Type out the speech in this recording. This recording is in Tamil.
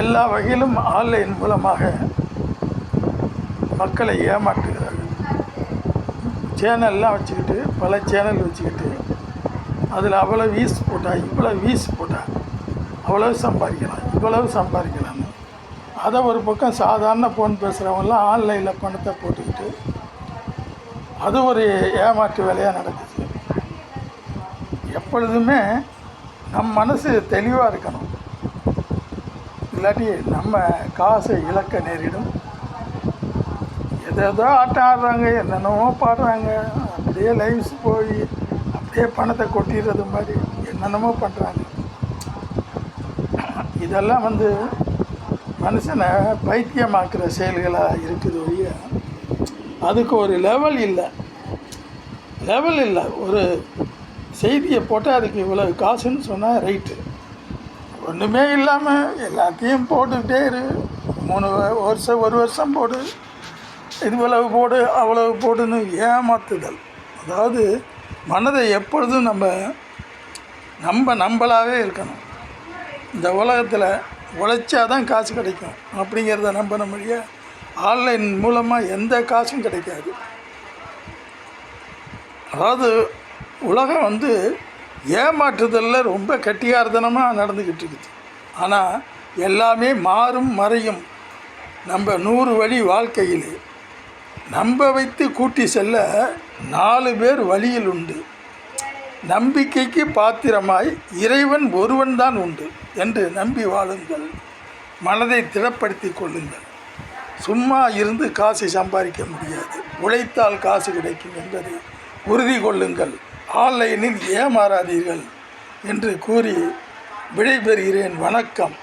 எல்லா வகையிலும் ஆன்லைன் மூலமாக மக்களை ஏமாற்றுகிறார்கள் சேனல்லாம் வச்சுக்கிட்டு பல சேனல் வச்சுக்கிட்டு அதில் அவ்வளோ வீஸ் போட்டால் இவ்வளோ வீஸ் போட்டால் அவ்வளவு சம்பாதிக்கலாம் இவ்வளவு சம்பாதிக்கலாம்னு அதை ஒரு பக்கம் சாதாரண ஃபோன் பேசுகிறவங்களாம் ஆன்லைனில் பணத்தை போட்டுக்கிட்டு அது ஒரு ஏமாற்று வேலையாக நடக்குது. எப்பொழுதுமே நம் மனசு தெளிவாக இருக்கணும். இல்லாட்டி நம்ம காசை இழக்க நேரிடும். எதோ ஆட்டம் ஆடுறாங்க என்னென்னமோ பாடுறாங்க அப்படியே லைஃப்ஸ் போய் அப்படியே பணத்தை கொட்டிடுறது மாதிரி என்னென்னமோ பண்ணுறாங்க இதெல்லாம் வந்து மனுஷனை பைத்தியமாக்குற செயல்களாக இருக்குது ஒழிய அதுக்கு ஒரு லெவல் இல்லை. லெவல் இல்லை. ஒரு செய்தியை போட்டால் அதுக்கு இவ்வளோ காசுன்னு சொன்னால் ரைட்டு ஒன்றுமே இல்லாமல் எல்லாத்தையும் போட்டுக்கிட்டே இரு. மூணு வருஷம் ஒரு வருஷம் போடு. இவ்வளவு போடு அவ்வளவு போடுன்னு ஏமாத்துதல். அதாவது மனதை எப்பொழுதும் நம்ம நம்ம நம்மளாகவே இருக்கணும். இந்த உலகத்தில் உழைச்சா தான் காசு கிடைக்கும். அப்படிங்கிறத நம்பின மொழிய ஆன்லைன் மூலமாக எந்த காசும் கிடைக்காது. அதாவது உலகம் வந்து ஏமாற்றுதலில் ரொம்ப கட்டியார்த்தனமாக நடந்துக்கிட்டு இருக்குது. ஆனால் எல்லாமே மாறும் மறையும். நம்ம நூறு வழி வாழ்க்கையில். நம்ப வைத்து கூட்டி செல்ல நாலு பேர் வழியில் உண்டு. நம்பிக்கைக்கு பாத்திரமாய் இறைவன் ஒருவன் தான் உண்டு என்று நம்பி வாழுங்கள். மனதை திடப்படுத்தி கொள்ளுங்கள். சும்மா இருந்து காசை சம்பாதிக்க முடியாது. உழைத்தால் காசு கிடைக்கும் என்பதை உறுதி கொள்ளுங்கள். ஆன்லைனில் ஏமாறாதீர்கள் என்று கூறி விடைபெறுகிறேன். வணக்கம்.